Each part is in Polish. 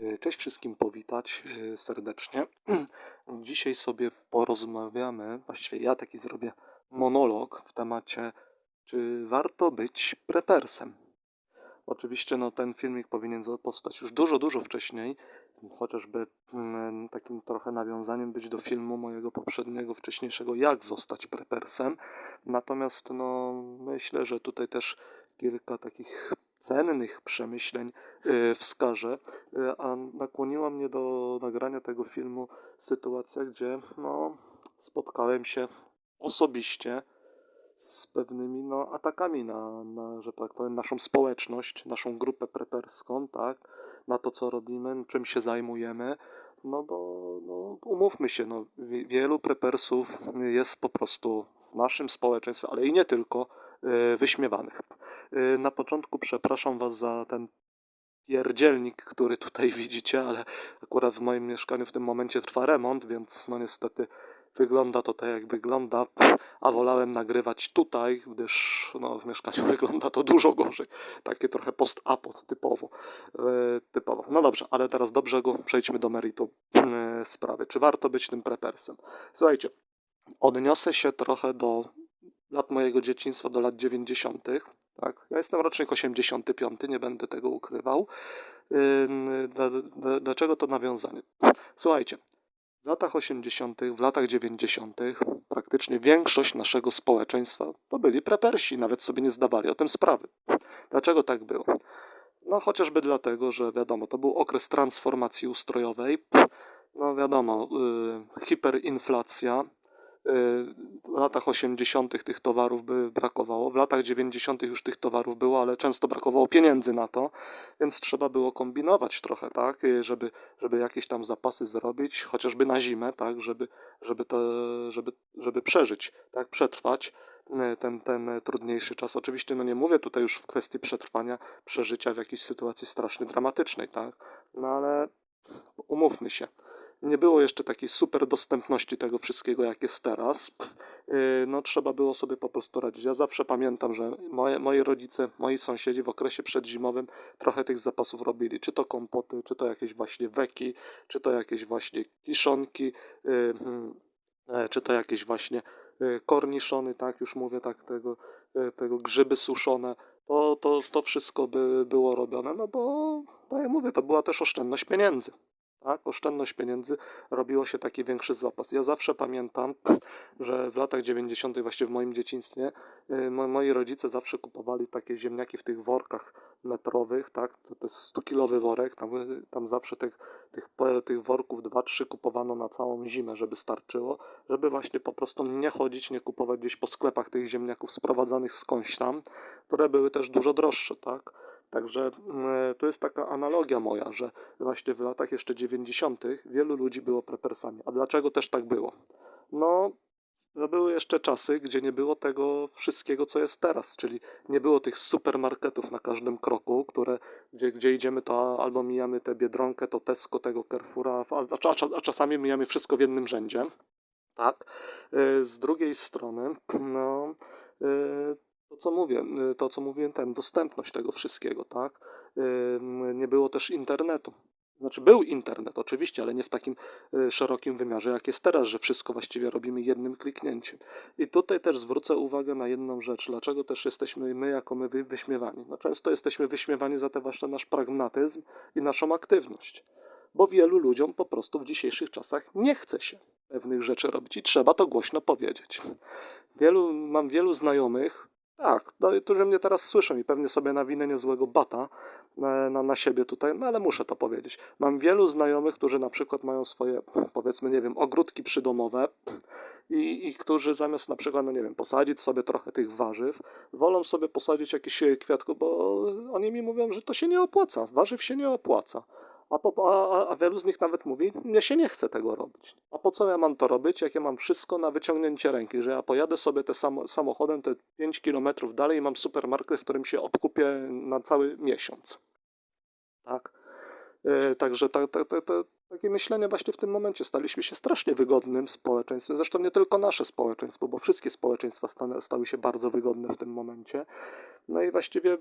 Y, Cześć wszystkim, powitać y, serdecznie. Dzisiaj sobie porozmawiamy, właściwie ja taki zrobię monolog w temacie, czy warto być prepersem. Oczywiście no, ten filmik powinien powstać już dużo, dużo wcześniej, chociażby mm, takim trochę nawiązaniem być do filmu mojego poprzedniego, wcześniejszego, jak zostać prepersem. Natomiast no, myślę, że tutaj też kilka takich cennych przemyśleń y, wskażę, y, a nakłoniła mnie do nagrania tego filmu sytuacja, gdzie no, spotkałem się osobiście z pewnymi no, atakami na, na, że tak powiem, naszą społeczność, naszą grupę preperską, tak, na to, co robimy, czym się zajmujemy, no bo no, umówmy się, no, wi- wielu prepersów jest po prostu w naszym społeczeństwie, ale i nie tylko, y, wyśmiewanych. Y, Na początku przepraszam Was za ten pierdzielnik, który tutaj widzicie, ale akurat w moim mieszkaniu w tym momencie trwa remont, więc no niestety wygląda to tak jak wygląda, a wolałem nagrywać tutaj, gdyż no, w mieszkaniu wygląda to dużo gorzej. Takie trochę post-apo typowo. E, typowo. No dobrze, ale teraz dobrze go przejdźmy do meritum e, sprawy. Czy warto być tym prepersem? Słuchajcie, odniosę się trochę do lat mojego dzieciństwa, do lat 90. Tak? Ja jestem rocznik 85, nie będę tego ukrywał. Dlaczego to nawiązanie? Słuchajcie, w latach 80., w latach 90. praktycznie większość naszego społeczeństwa to byli prepersi, nawet sobie nie zdawali o tym sprawy. Dlaczego tak było? No chociażby dlatego, że wiadomo, to był okres transformacji ustrojowej. No wiadomo, y, hiperinflacja. Y, w latach 80. tych towarów by brakowało, w latach 90. już tych towarów było, ale często brakowało pieniędzy na to, więc trzeba było kombinować trochę, tak, y, żeby, żeby jakieś tam zapasy zrobić, chociażby na zimę, tak, żeby, żeby, to, żeby, żeby przeżyć, tak, przetrwać y, ten, ten trudniejszy czas. Oczywiście, no nie mówię tutaj już w kwestii przetrwania, przeżycia w jakiejś sytuacji strasznie dramatycznej, tak, no ale umówmy się, nie było jeszcze takiej super dostępności tego wszystkiego, jak jest teraz. Yy, No, trzeba było sobie po prostu radzić. Ja zawsze pamiętam, że moje, moi rodzice, moi sąsiedzi w okresie przedzimowym trochę tych zapasów robili. Czy to kompoty, czy to jakieś właśnie weki, czy to jakieś właśnie kiszonki, yy, hmm, e, czy to jakieś właśnie korniszony, tak, już mówię tak, tego, tego grzyby suszone. To, to, to wszystko by było robione, no bo, tak jak mówię, to była też oszczędność pieniędzy tak, oszczędność pieniędzy, robiło się taki większy zapas. Ja zawsze pamiętam, że w latach 90., właśnie w moim dzieciństwie, y, mo- moi rodzice zawsze kupowali takie ziemniaki w tych workach metrowych, tak, to, to jest 100-kilowy worek, tam, y, tam zawsze tych, tych, tych worków 2-3 kupowano na całą zimę, żeby starczyło, żeby właśnie po prostu nie chodzić, nie kupować gdzieś po sklepach tych ziemniaków sprowadzanych skądś tam, które były też dużo droższe, tak. Także mm, to jest taka analogia moja, że właśnie w latach jeszcze 90. wielu ludzi było prepersami. A dlaczego też tak było? No, to były jeszcze czasy, gdzie nie było tego wszystkiego, co jest teraz, czyli nie było tych supermarketów na każdym kroku, które, gdzie, gdzie idziemy, to albo mijamy tę Biedronkę, to Tesco, tego Carrefoura, a, a, a, czasami mijamy wszystko w jednym rzędzie. Tak. Y, Z drugiej strony, no, y, to co mówię, y, to co mówiłem, ten, dostępność tego wszystkiego, tak? Nie było też internetu. Znaczy był internet oczywiście, ale nie w takim y, szerokim wymiarze jak jest teraz, że wszystko właściwie robimy jednym kliknięciem. I tutaj też zwrócę uwagę na jedną rzecz, dlaczego też jesteśmy my jako my wy- wyśmiewani. No często jesteśmy wyśmiewani za ten właśnie nasz pragmatyzm i naszą aktywność, bo wielu ludziom po prostu w dzisiejszych czasach nie chce się pewnych rzeczy robić i trzeba to głośno powiedzieć. Wielu, mam wielu znajomych, tak, no, którzy mnie teraz słyszą i pewnie sobie nawinę niezłego bata na, na, na siebie tutaj, no ale muszę to powiedzieć. Mam wielu znajomych, którzy na przykład mają swoje, powiedzmy, nie wiem, ogródki przydomowe i, i którzy zamiast na przykład, no nie wiem, posadzić sobie trochę tych warzyw, wolą sobie posadzić jakieś e, kwiatku, bo oni mi mówią, że to się nie opłaca, warzyw się nie opłaca. A, po, a, a- wielu z nich nawet mówi, mnie się nie chce tego robić. A po co ja mam to robić, jak ja mam wszystko na wyciągnięcie ręki, że ja pojadę sobie te samo, samochodem te 5 kilometrów dalej i mam supermarket, w którym się obkupię na cały miesiąc. Tak. E, Także ta, ta, ta, ta, takie myślenie właśnie w tym momencie staliśmy się strasznie wygodnym społeczeństwem. Zresztą nie tylko nasze społeczeństwo, bo wszystkie społeczeństwa stały się bardzo wygodne w tym momencie. No i właściwie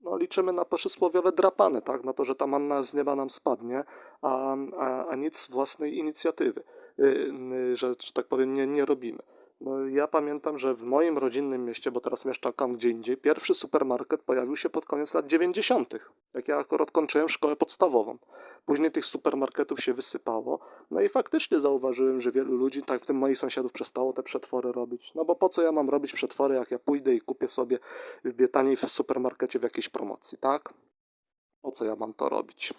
no, liczymy na przysłowiowe drapany, tak? Na to, że ta manna z nieba nam spadnie, a, a, a nic z własnej inicjatywy, y, y, że, że tak powiem, nie, nie robimy. No, ja pamiętam, że w moim rodzinnym mieście, bo teraz mieszkam gdzie indziej, pierwszy supermarket pojawił się pod koniec lat 90., jak ja akurat kończyłem szkołę podstawową. Później tych supermarketów się wysypało, no i faktycznie zauważyłem, że wielu ludzi, tak w tym moich sąsiadów, przestało te przetwory robić. No bo po co ja mam robić przetwory, jak ja pójdę i kupię sobie w taniej w supermarkecie w jakiejś promocji, tak? Po co ja mam to robić?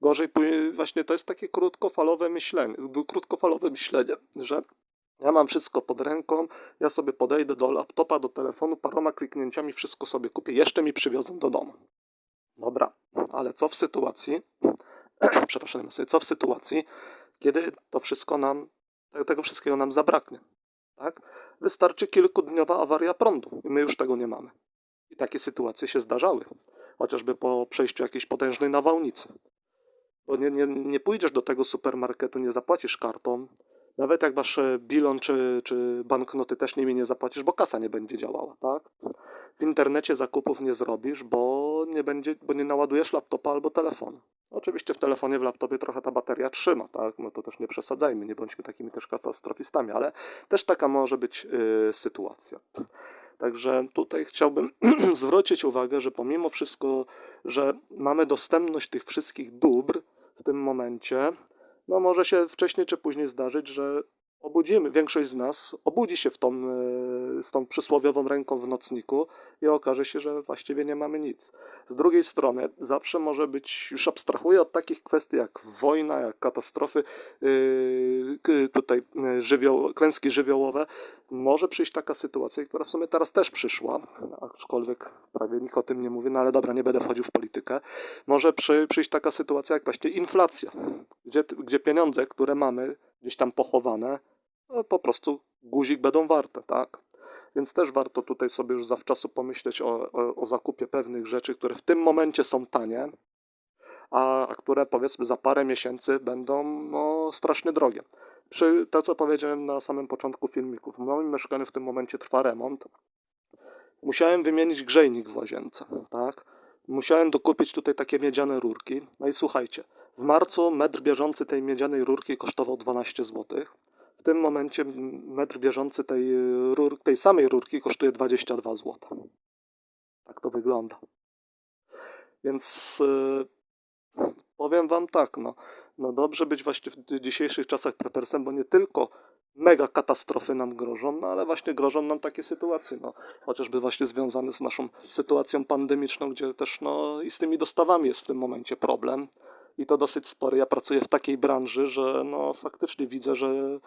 Gorzej, właśnie to jest takie krótkofalowe myślenie, krótkofalowe myślenie, że ja mam wszystko pod ręką, ja sobie podejdę do laptopa, do telefonu, paroma kliknięciami wszystko sobie kupię, jeszcze mi przywiozą do domu. Dobra, ale co w sytuacji, przepraszam, co w sytuacji, kiedy to wszystko nam, tego wszystkiego nam zabraknie, tak? Wystarczy kilkudniowa awaria prądu i my już tego nie mamy. I takie sytuacje się zdarzały, chociażby po przejściu jakiejś potężnej nawałnicy. Bo nie, nie, nie pójdziesz do tego supermarketu, nie zapłacisz kartą, nawet jak masz e, bilon czy, czy banknoty, też nimi nie zapłacisz, bo kasa nie będzie działała, tak? W internecie zakupów nie zrobisz, bo nie, będzie, bo nie naładujesz laptopa albo telefonu. Oczywiście w telefonie, w laptopie trochę ta bateria trzyma, tak? No to też nie przesadzajmy, nie bądźmy takimi też katastrofistami, ale też taka może być yy, sytuacja. Także tutaj chciałbym zwrócić uwagę, że pomimo wszystko, że mamy dostępność tych wszystkich dóbr w tym momencie, no może się wcześniej czy później zdarzyć, że obudzimy, większość z nas obudzi się w tą, e, z tą przysłowiową ręką w nocniku i okaże się, że właściwie nie mamy nic. Z drugiej strony, zawsze może być, już abstrahuję od takich kwestii jak wojna, jak katastrofy, yy, tutaj yy, żywioł, klęski żywiołowe, może przyjść taka sytuacja, która w sumie teraz też przyszła, aczkolwiek prawie nikt o tym nie mówi, no ale dobra, nie będę wchodził w politykę. Może przy, przyjść taka sytuacja jak właśnie inflacja, gdzie, gdzie pieniądze, które mamy gdzieś tam pochowane, no po prostu guzik będą warte, tak? Więc też warto tutaj sobie już zawczasu pomyśleć o, o, o zakupie pewnych rzeczy, które w tym momencie są tanie, a, a które powiedzmy za parę miesięcy będą no, strasznie drogie. Przy to, co powiedziałem na samym początku filmiku, w moim mieszkaniu w tym momencie trwa remont. Musiałem wymienić grzejnik w łazience, tak? Musiałem dokupić tutaj takie miedziane rurki. No i słuchajcie, w marcu metr bieżący tej miedzianej rurki kosztował 12 zł. W tym momencie metr bieżący tej, rur, tej samej rurki kosztuje 22 zł. Tak to wygląda. Więc yy, powiem wam tak, no, no dobrze być właśnie w dzisiejszych czasach prepersem, bo nie tylko mega katastrofy nam grożą, no ale właśnie grożą nam takie sytuacje, no, chociażby właśnie związane z naszą sytuacją pandemiczną, gdzie też no, i z tymi dostawami jest w tym momencie problem i to dosyć spory. Ja pracuję w takiej branży, że no faktycznie widzę, że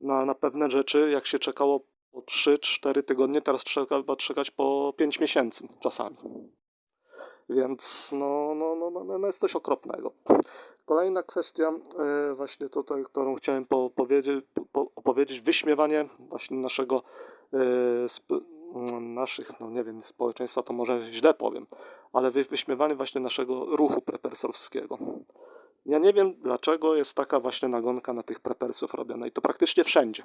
na, na pewne rzeczy, jak się czekało po 3-4 tygodnie, teraz trzeba czekać po 5 miesięcy czasami. Więc no, no, no, no, no jest coś okropnego. Kolejna kwestia, e, właśnie tutaj, którą chciałem po, powiedzieć, po, opowiedzieć, wyśmiewanie właśnie naszego, e, sp, naszych, no nie wiem, społeczeństwa, to może źle powiem, ale wy, wyśmiewanie właśnie naszego ruchu prepersorskiego. Ja nie wiem, dlaczego jest taka właśnie nagonka na tych prepersów robiona i to praktycznie wszędzie.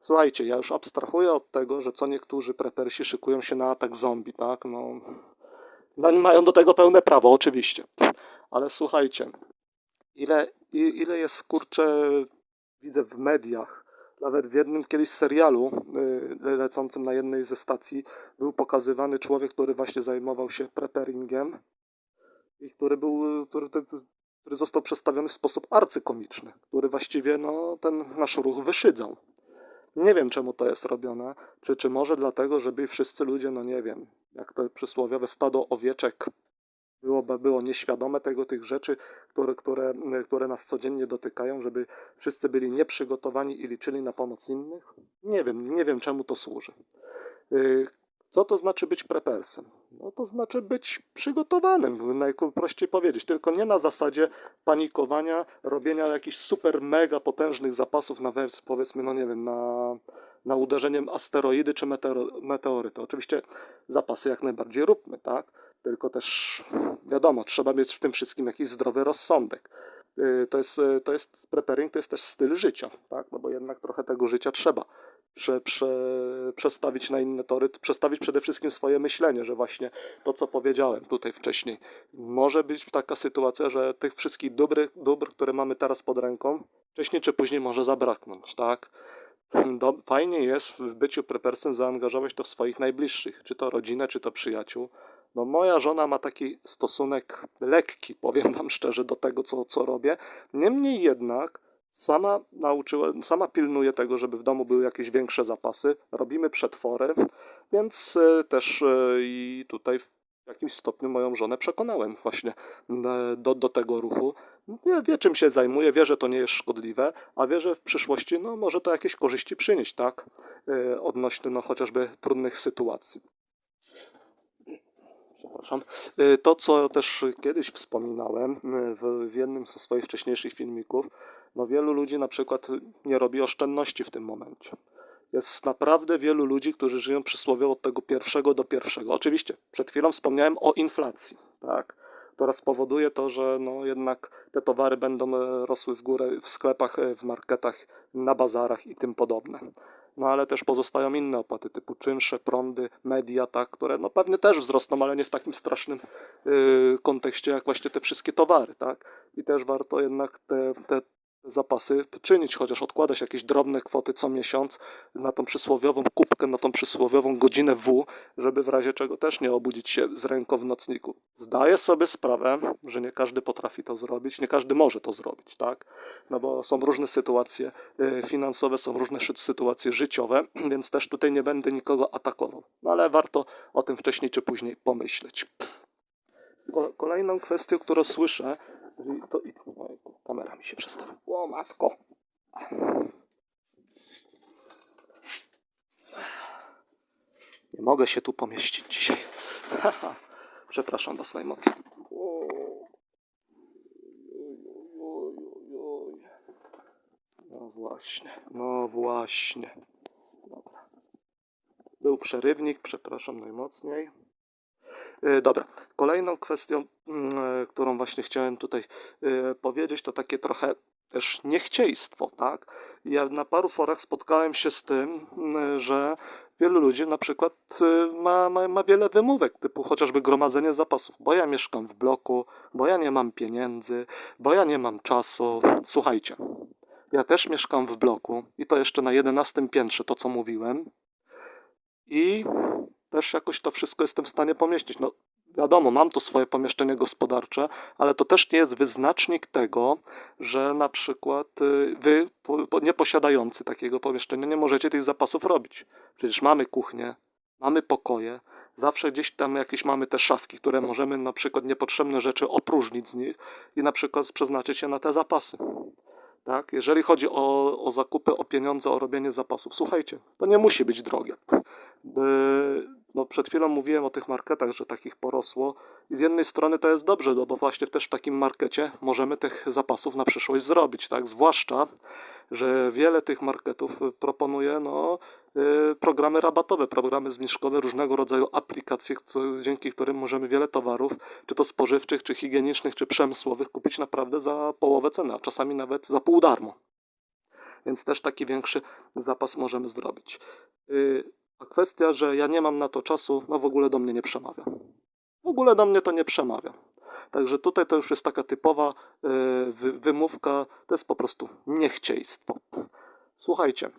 Słuchajcie, ja już abstrahuję od tego, że co niektórzy prepersi szykują się na atak zombie, tak? No, no mają do tego pełne prawo, oczywiście. Ale słuchajcie, ile, ile jest kurczę, widzę w mediach, nawet w jednym kiedyś serialu y, lecącym na jednej ze stacji był pokazywany człowiek, który właśnie zajmował się preparingiem i który był, który, który został przedstawiony w sposób arcykomiczny, który właściwie no, ten nasz ruch wyszydzał. Nie wiem, czemu to jest robione. Czy, czy może dlatego, żeby wszyscy ludzie, no nie wiem, jak to przysłowiowe stado owieczek było, było nieświadome tego, tych rzeczy, które, które, które nas codziennie dotykają, żeby wszyscy byli nieprzygotowani i liczyli na pomoc innych? Nie wiem, nie wiem czemu to służy. Y, co to znaczy być prepersem? No to znaczy być przygotowanym, najprościej powiedzieć, tylko nie na zasadzie panikowania, robienia jakichś super mega potężnych zapasów na powiedzmy, no nie wiem, na, na uderzeniem asteroidy czy meteoro, meteoryty. Oczywiście zapasy jak najbardziej róbmy, tak? Tylko też wiadomo, trzeba mieć w tym wszystkim jakiś zdrowy rozsądek. Y, to jest, to jest preparing, to jest też styl życia, tak? No bo jednak trochę tego życia trzeba prze, prze, przestawić na inne tory, przestawić przede wszystkim swoje myślenie, że właśnie to, co powiedziałem tutaj wcześniej, może być taka sytuacja, że tych wszystkich dóbr, dóbr które mamy teraz pod ręką, wcześniej czy później może zabraknąć, tak? Fajnie jest w byciu prepersem zaangażować to w swoich najbliższych, czy to rodzinę, czy to przyjaciół. No moja żona ma taki stosunek lekki, powiem wam szczerze, do tego, co, co robię. Niemniej jednak sama nauczyłem, sama pilnuję tego, żeby w domu były jakieś większe zapasy. Robimy przetwory, więc e, też e, i tutaj w jakimś stopniu moją żonę przekonałem właśnie e, do, do tego ruchu. Wie, wie czym się zajmuje, wie, że to nie jest szkodliwe, a wie, że w przyszłości no, może to jakieś korzyści przynieść, tak? Odnośnie no, chociażby trudnych sytuacji. Przepraszam. To, co też kiedyś wspominałem w, w jednym ze swoich wcześniejszych filmików, no wielu ludzi na przykład nie robi oszczędności w tym momencie. Jest naprawdę wielu ludzi, którzy żyją przysłowiowo od tego pierwszego do pierwszego. Oczywiście, przed chwilą wspomniałem o inflacji, tak? która spowoduje to, że no jednak te towary będą e, rosły w górę w sklepach, e, w marketach, na bazarach i tym podobne. No ale też pozostają inne opłaty typu czynsze, prądy, media, tak, które no pewnie też wzrosną, ale nie w takim strasznym y, kontekście jak właśnie te wszystkie towary, tak. I też warto jednak te, te zapasy czynić, chociaż odkładać jakieś drobne kwoty co miesiąc na tą przysłowiową kubkę, na tą przysłowiową godzinę W, żeby w razie czego też nie obudzić się z ręką w nocniku. Zdaję sobie sprawę, że nie każdy potrafi to zrobić, nie każdy może to zrobić, tak? No bo są różne sytuacje y, finansowe, są różne sytuacje życiowe, więc też tutaj nie będę nikogo atakował. No ale warto o tym wcześniej czy później pomyśleć. Ko- Kolejną kwestią, którą słyszę, to kamera mi się przestawiła. O matko. Nie mogę się tu pomieścić dzisiaj. Przepraszam was najmocniej. No właśnie, no właśnie. Dobra. Był przerywnik, przepraszam najmocniej. E, Dobra, kolejną kwestią, mm, e, którą właśnie chciałem tutaj e, powiedzieć, to takie trochę też niechciejstwo, tak? Ja na paru forach spotkałem się z tym, mm, że wielu ludzi na przykład e, ma, ma, ma wiele wymówek, typu chociażby gromadzenie zapasów, bo ja mieszkam w bloku, bo ja nie mam pieniędzy, bo ja nie mam czasu. Słuchajcie, ja też mieszkam w bloku i to jeszcze na 11 piętrze, to co mówiłem. I też jakoś to wszystko jestem w stanie pomieścić. No wiadomo, mam to swoje pomieszczenie gospodarcze, ale to też nie jest wyznacznik tego, że na przykład y, wy, nie posiadający takiego pomieszczenia, nie możecie tych zapasów robić. Przecież mamy kuchnię, mamy pokoje, zawsze gdzieś tam jakieś mamy te szafki, które możemy na przykład niepotrzebne rzeczy opróżnić z nich i na przykład przeznaczyć je na te zapasy. Tak? Jeżeli chodzi o, o zakupy, o pieniądze, o robienie zapasów, słuchajcie, to nie musi być drogie. By- No, przed chwilą mówiłem o tych marketach, że takich porosło i z jednej strony to jest dobrze, bo właśnie też w takim markecie możemy tych zapasów na przyszłość zrobić, tak? Zwłaszcza, że wiele tych marketów y, proponuje no, y, programy rabatowe, programy zniżkowe, różnego rodzaju aplikacje, dzięki którym możemy wiele towarów, czy to spożywczych, czy higienicznych, czy przemysłowych kupić naprawdę za połowę ceny, a czasami nawet za pół darmo. Więc też taki większy zapas możemy zrobić. A kwestia, że ja nie mam na to czasu, no w ogóle do mnie nie przemawia. W ogóle do mnie to nie przemawia. Także tutaj to już jest taka typowa y, wy- wymówka, to jest po prostu niechciejstwo. Słuchajcie,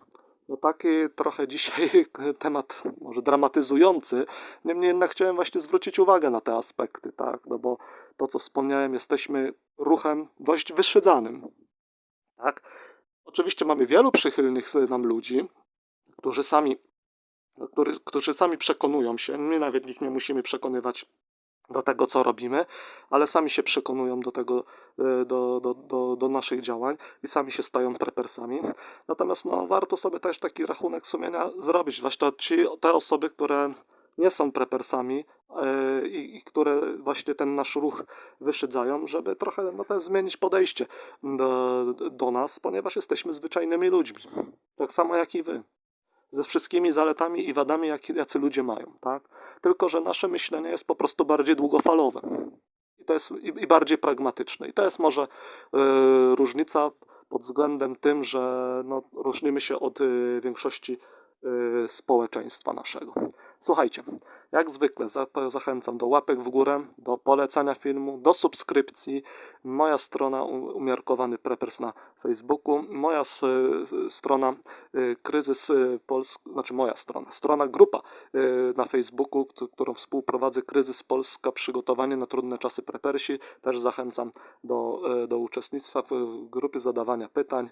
no taki trochę dzisiaj temat może dramatyzujący, niemniej jednak chciałem właśnie zwrócić uwagę na te aspekty, tak, no bo to co wspomniałem, jesteśmy ruchem dość wyszydzanym, tak. Oczywiście mamy wielu przychylnych nam ludzi, którzy sami, który, którzy sami przekonują się, my nawet ich nie musimy przekonywać do tego, co robimy, ale sami się przekonują do tego, e, do, do, do, do naszych działań i sami się stają prepersami. Natomiast no, warto sobie też taki rachunek sumienia zrobić, zwłaszcza ci, te osoby, które nie są prepersami e, i, które właśnie ten nasz ruch wyszydzają, żeby trochę no, zmienić podejście do, do nas, ponieważ jesteśmy zwyczajnymi ludźmi. Tak samo jak i wy. Ze wszystkimi zaletami i wadami, jakie, jacy ludzie mają, tak? Tylko, że nasze myślenie jest po prostu bardziej długofalowe. I to jest i, i bardziej pragmatyczne. I to jest może e, różnica pod względem tym, że no, różnimy się od e, większości y, społeczeństwa naszego. Słuchajcie, jak zwykle za- zachęcam do łapek w górę, do polecania filmu, do subskrypcji. Moja strona Umiarkowany Preppers na Facebooku, moja strona y, Kryzys y, Polski, znaczy moja strona, strona grupa y, na Facebooku, którą współprowadzę Kryzys Polska Przygotowanie na trudne czasy Preppersi. Też zachęcam do, do uczestnictwa w grupie zadawania pytań.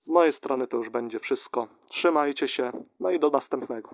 Z mojej strony to już będzie wszystko. Trzymajcie się, no i do następnego.